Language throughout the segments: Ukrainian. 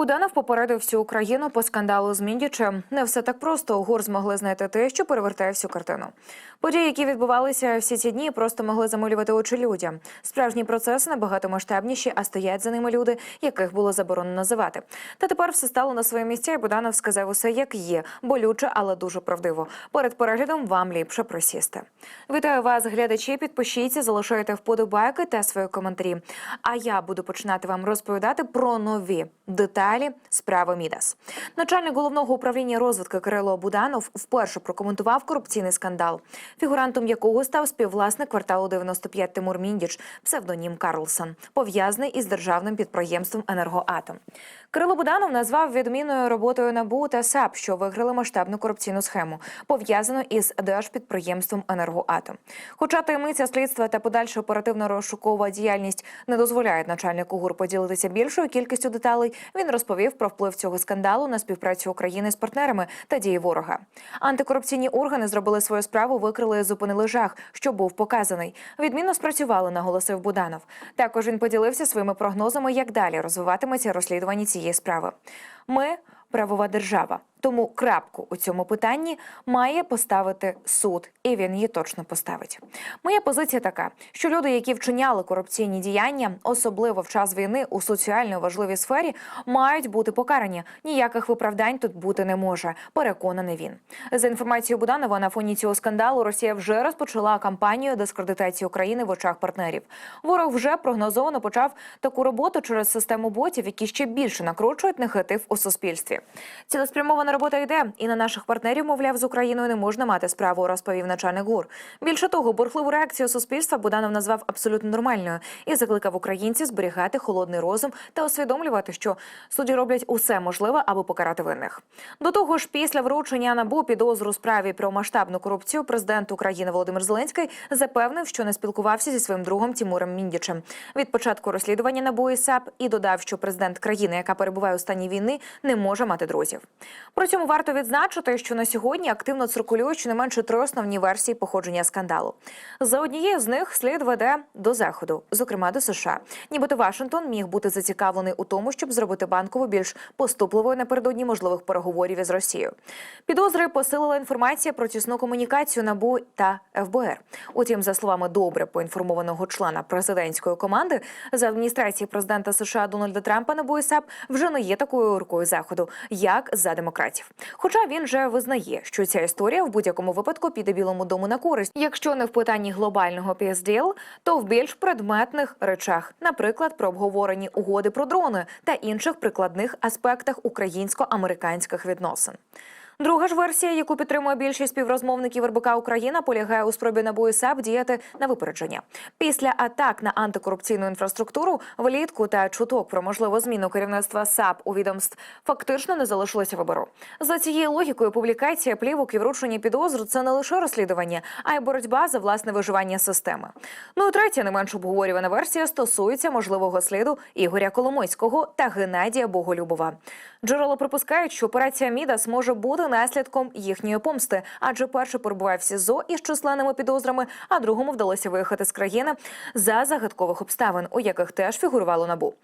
Буданов попередив всю Україну по скандалу з Міндічем. Не все так просто. ГУР змогли знайти те, що перевертає всю картину. Події, які відбувалися всі ці дні, просто могли замилювати очі людям. Справжні процеси набагато масштабніші, а стоять за ними люди, яких було заборонено називати. Та тепер все стало на свої місця, і Буданов сказав усе як є, болюче, але дуже правдиво. Перед переглядом вам ліпше присісти. Вітаю вас, глядачі. Підпишіться, залишайте вподобайки та свої коментарі. А я буду починати вам розповідати про нові деталі справи Мідас. Начальник головного управління розвитку Кирило Буданов вперше прокоментував корупційний скандал, фігурантом якого став співвласник кварталу 95 Тимур Міндіч, псевдонім Карлсон, пов'язаний із державним підприємством Енергоатом. Кирило Буданов назвав відмінною роботою НАБУ та САП, що виграли масштабну корупційну схему, пов'язану із держпідприємством Енергоатом. Хоча таємниця слідства та подальша оперативно-розшукова діяльність не дозволяють начальнику ГУР поділитися більшою кількістю деталей, він розповів про вплив цього скандалу на співпрацю України з партнерами та дії ворога. Антикорупційні органи зробили свою справу, викрили і зупинили жах, що був показаний. Відмінно спрацювали, наголосив Буданов. Також він поділився своїми прогнозами, як далі розвиватиметься розслідування цієї справи. Ми правова держава. Тому крапку у цьому питанні має поставити суд, і він її точно поставить. Моя позиція така, що люди, які вчиняли корупційні діяння, особливо в час війни у соціально важливій сфері, мають бути покарані. Ніяких виправдань тут бути не може. Переконаний він. За інформацією Буданова, на фоні цього скандалу Росія вже розпочала кампанію дискредитації України в очах партнерів. Ворог вже прогнозовано почав таку роботу через систему ботів, які ще більше накручують негатив у суспільстві. Цілеспрямована робота йде, і на наших партнерів, мовляв, з Україною не можна мати справу, розповів начальник ГУР. Більше того, бурхливу реакцію суспільства Буданов назвав абсолютно нормальною і закликав українців зберігати холодний розум та усвідомлювати, що судді роблять усе можливе, аби покарати винних. До того ж, після вручення набу підозру справі про масштабну корупцію президент України Володимир Зеленський запевнив, що не спілкувався зі своїм другом Тімуром Міндічем. Від початку розслідування НАБУ і САП і додав, що президент країни, яка перебуває у стані війни, не може мати друзів. При цьому варто відзначити, що на сьогодні активно циркулюють щонайменше три основні версії походження скандалу. За однією з них слід веде до заходу, зокрема до США. Нібито Вашингтон міг бути зацікавлений у тому, щоб зробити банкову більш поступливою напередодні можливих переговорів із Росією. Підозри посилила інформація про тісну комунікацію НАБУ та ФБР. Утім, за словами добре поінформованого члена президентської команди з адміністрації президента США Дональда Трампа НАБУ і САП вже не є такою рукою заходу, як за демократів. Хоча він же визнає, що ця історія в будь-якому випадку піде білому дому на користь, якщо не в питанні глобального пізділ, то в більш предметних речах, наприклад, про обговорені угоди про дрони та інших прикладних аспектах українсько-американських відносин. Друга ж версія, яку підтримує більшість співрозмовників РБК Україна, полягає у спробі НАБУ і САП діяти на випередження. Після атак на антикорупційну інфраструктуру влітку та чуток про можливу зміну керівництва САП у відомств фактично не залишилося вибору. За цією логікою, публікація плівок і вручення підозр це не лише розслідування, а й боротьба за власне виживання системи. Ну і третя, не менш обговорювана версія стосується можливого сліду Ігоря Коломойського та Геннадія Боголюбова. Джерело припускають, що операція Мідас може бути наслідком їхньої помсти, адже перший перебуває в СІЗО із численними підозрами, а другому вдалося виїхати з країни за загадкових обставин, у яких теж фігурувало набу.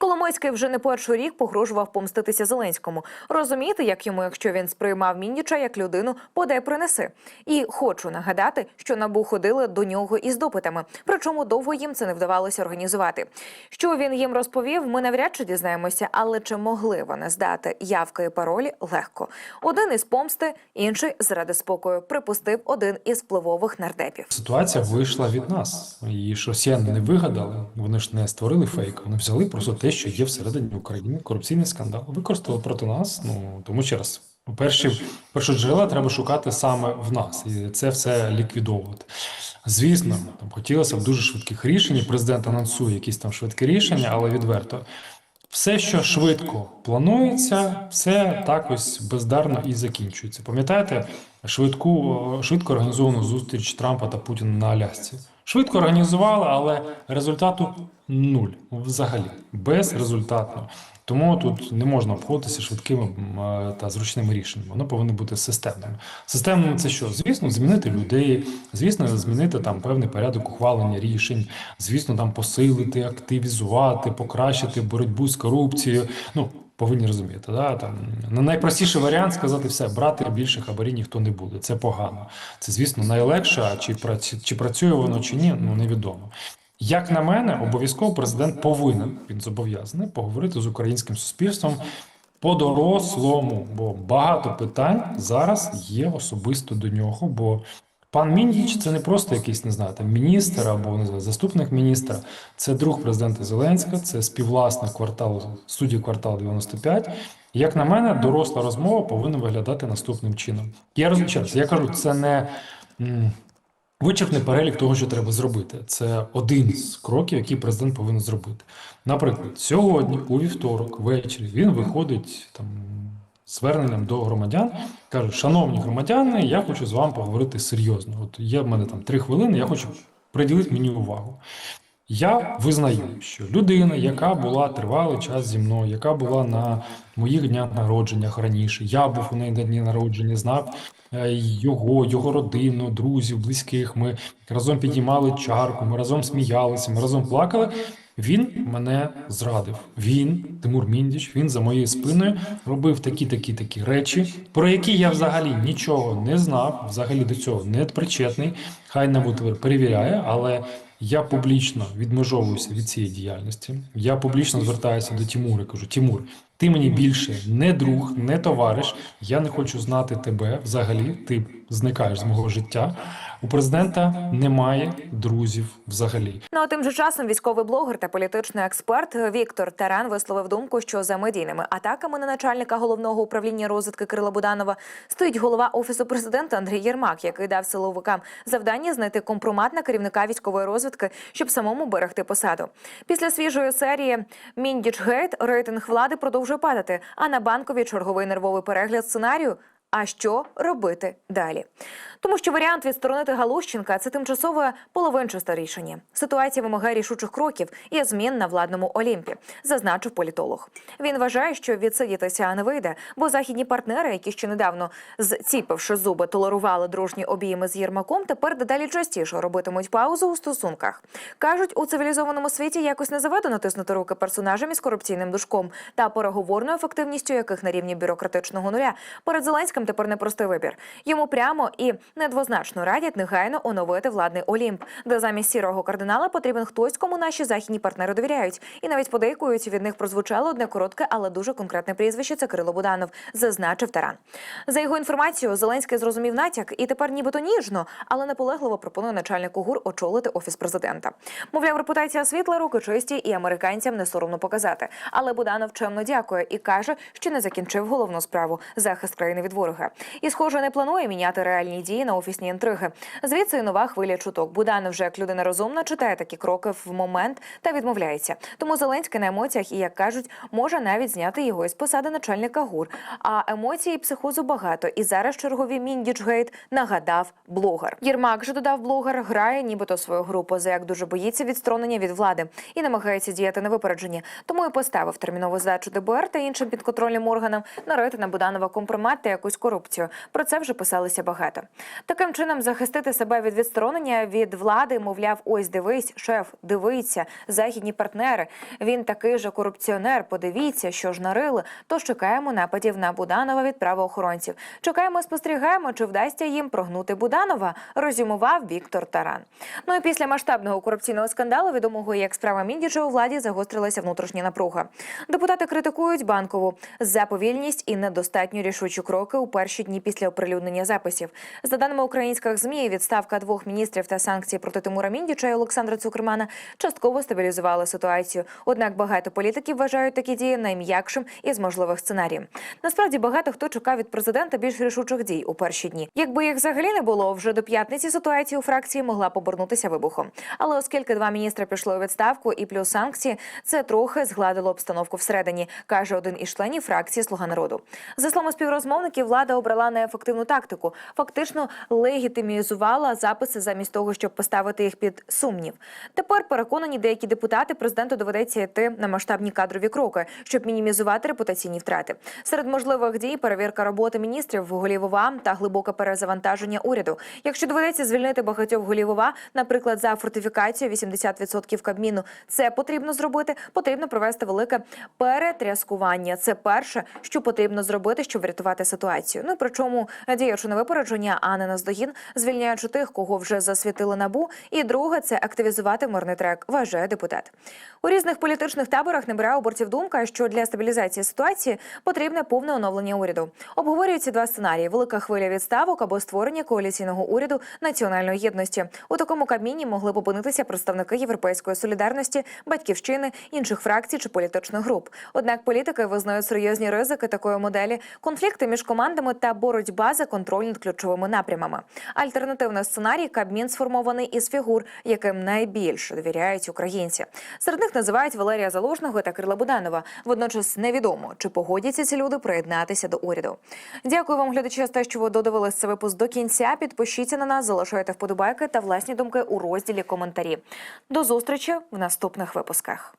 Коломойський вже не перший рік погрожував помститися Зеленському. Розумієте, як йому, якщо він сприймав Міндіча як людину, подай принеси. І хочу нагадати, що набу ходили до нього із допитами. Причому довго їм це не вдавалося організувати. Що він їм розповів, ми навряд чи дізнаємося, але чи могли вони здати явки і паролі легко. Один із помсти, інший заради спокою. Припустив один із впливових нардепів. Ситуація вийшла від нас. Її ж росіяни не вигадали. Вони ж не створили фейк. Вони взяли просто те, що є всередині України. Корупційний скандал. Використали проти нас. Ну тому ще раз. Перші першоджерела треба шукати саме в нас, і це все ліквідовувати. Звісно, там хотілося б дуже швидких рішень. Президент анонсує якісь там швидкі рішення, але відверто. Все, що швидко планується, все так ось бездарно і закінчується. Пам'ятаєте швидку швидко організовану зустріч Трампа та Путіна на Алясці? Швидко організували, але результату нуль взагалі безрезультатно. Тому тут не можна обходитися швидкими е, та зручними рішеннями. Воно повинно бути системним. Системним це що? Звісно, змінити людей, звісно, змінити там певний порядок ухвалення рішень, звісно, там посилити, активізувати, покращити боротьбу з корупцією. Ну повинні розуміти. Да? Там, на найпростіший варіант сказати все, брати більше хабарів ніхто не буде. Це погано. Це, звісно, найлегше, а чи, чи працює воно чи ні, ну невідомо. Як на мене, обов'язково президент повинен, він зобов'язаний поговорити з українським суспільством по-дорослому, бо багато питань зараз є особисто до нього. Бо пан Міндіч це не просто якийсь, не знаю, там міністр або не знаю, заступник міністра, це друг президента Зеленського, це співвласник кварталу судді квартал 95. Як на мене, доросла розмова повинна виглядати наступним чином. Я розумію, я кажу, це не. Вичерпний перелік того, що треба зробити. Це один з кроків, які президент повинен зробити. Наприклад, сьогодні, у вівторок, ввечері, він виходить там зверненням до громадян, каже: Шановні громадяни, я хочу з вами поговорити серйозно. От є в мене там три хвилини, я хочу приділити мені увагу. Я визнаю, що людина, яка була тривалий час зі мною, яка була на моїх днях народженнях раніше, я був у неї на дні народження, знав е, його, його родину, друзів, близьких. Ми разом підіймали чарку, ми разом сміялися, ми разом плакали. Він мене зрадив. Він, Тимур Міндіч, він за моєю спиною робив такі, такі, такі речі, про які я взагалі нічого не знав, взагалі до цього не причетний. Хай Набутвер перевіряє, але я публічно відмежовуюся від цієї діяльності. Я публічно звертаюся до Тимура. Кажу: Тимур, ти мені більше не друг, не товариш. Я не хочу знати тебе взагалі. Ти зникаєш з мого життя. У президента немає друзів взагалі. Ну а тим же часом військовий блогер та політичний експерт Віктор Таран висловив думку, що за медійними атаками на начальника головного управління розвідки Кирила Буданова стоїть голова офісу президента Андрій Єрмак, який дав силовикам завдання знайти компромат на керівника військової розвідки, щоб самому берегти посаду. Після свіжої серії Міндічгейт рейтинг влади продовжує падати. А на банкові черговий нервовий перегляд сценарію. А що робити далі? Тому що варіант відсторонити Галущенка це тимчасове половинчасте рішення. Ситуація вимагає рішучих кроків і змін на владному Олімпі, зазначив політолог. Він вважає, що відсидітися не вийде, бо західні партнери, які ще недавно зціпивши зуби, толерували дружні обійми з Єрмаком, тепер дедалі частіше робитимуть паузу у стосунках. кажуть, у цивілізованому світі якось не заведено тиснути руки персонажам із корупційним душком та переговорною ефективністю яких на рівні бюрократичного нуля перед Зеленським тепер непростий вибір. Йому прямо і недвозначно радять негайно оновити владний Олімп, де замість сірого кардинала потрібен хтось, кому наші західні партнери довіряють, і навіть подейкують від них прозвучало одне коротке, але дуже конкретне прізвище. Це Кирило Буданов, зазначив Таран. За його інформацією, Зеленський зрозумів натяк і тепер нібито ніжно, але наполегливо пропонує начальнику ГУР очолити офіс президента. Мовляв, репутація світла, руки чисті, і американцям не соромно показати. Але Буданов чемно дякує і каже, що не закінчив головну справу захист країни від ворога. І, схоже, не планує міняти реальні дії на офісні інтриги. Звідси і нова хвиля чуток. Буданов вже як людина розумна читає такі кроки в момент та відмовляється. Тому Зеленський на емоціях і як кажуть, може навіть зняти його із посади начальника ГУР. А емоцій і психозу багато. І зараз чергові міндічгейт нагадав блогер. Єрмак же додав блогер, грає нібито свою гру, поза як дуже боїться відсторонення від влади і намагається діяти на випередження. Тому і поставив термінову здачу ДБР та іншим підконтрольним органам нарити на Буданова компромат та якусь корупцію. Про це вже писалося багато. Таким чином захистити себе від відсторонення від влади, мовляв, ось дивись, шеф, дивиться, західні партнери. Він такий же корупціонер. Подивіться, що ж нарили. Тож чекаємо нападів на Буданова від правоохоронців. Чекаємо, спостерігаємо, чи вдасться їм прогнути Буданова. Резюмував Віктор Таран. Ну і після масштабного корупційного скандалу, відомого як справа Міндіча, у владі загострилася внутрішня напруга. Депутати критикують банкову за повільність і недостатньо рішучі кроки у перші дні після оприлюднення записів. За даними українських змі, відставка двох міністрів та санкції проти Тимура Міндіча і Олександра Цукермана частково стабілізували ситуацію. Однак багато політиків вважають такі дії найм'якшим із можливих сценаріїв. Насправді багато хто чекав від президента більш рішучих дій у перші дні. Якби їх взагалі не було, вже до п'ятниці ситуація у фракції могла б вибухом. Але оскільки два міністри пішли у відставку і плюс санкції, це трохи згладило обстановку всередині, каже один із членів фракції Слуга народу. За словами співрозмовників, влада обрала неефективну тактику, фактично легітимізувала записи замість того, щоб поставити їх під сумнів. Тепер переконані деякі депутати, президенту доведеться йти на масштабні кадрові кроки, щоб мінімізувати репутаційні втрати. Серед можливих дій перевірка роботи міністрів, голів ОВА та глибоке перезавантаження уряду. Якщо доведеться звільнити багатьох голів ОВА, наприклад, за фортифікацію 80% Кабміну, це потрібно зробити. Потрібно провести велике перетряскування. Це перше, що потрібно зробити, щоб врятувати ситуацію. Ну причому діючи на випередження, а не наздогін, звільняючи тих, кого вже засвітили набу. І друге це активізувати мирний трек, вважає депутат. У різних політичних таборах набирає обертів думка, що для стабілізації ситуації потрібне повне оновлення уряду. Обговорюються два сценарії: велика хвиля відставок або створення коаліційного уряду національної єдності. У такому кабміні могли б опинитися представники європейської солідарності, батьківщини, інших фракцій чи політичних груп. Однак політики визнають серйозні ризики такої моделі, конфлікти між командами та боротьба за контроль над ключовими напрямами. Альтернативний сценарій Кабмін сформований із фігур, яким найбільше довіряють українці. Серед них називають Валерія Залужного та Кирила Буданова. Водночас невідомо, чи погодяться ці люди приєднатися до уряду. Дякую вам, глядачі, за те, що ви додивились цей випуск до кінця. Підпишіться на нас, залишайте вподобайки та власні думки у розділі коментарі. До зустрічі в наступних випусках.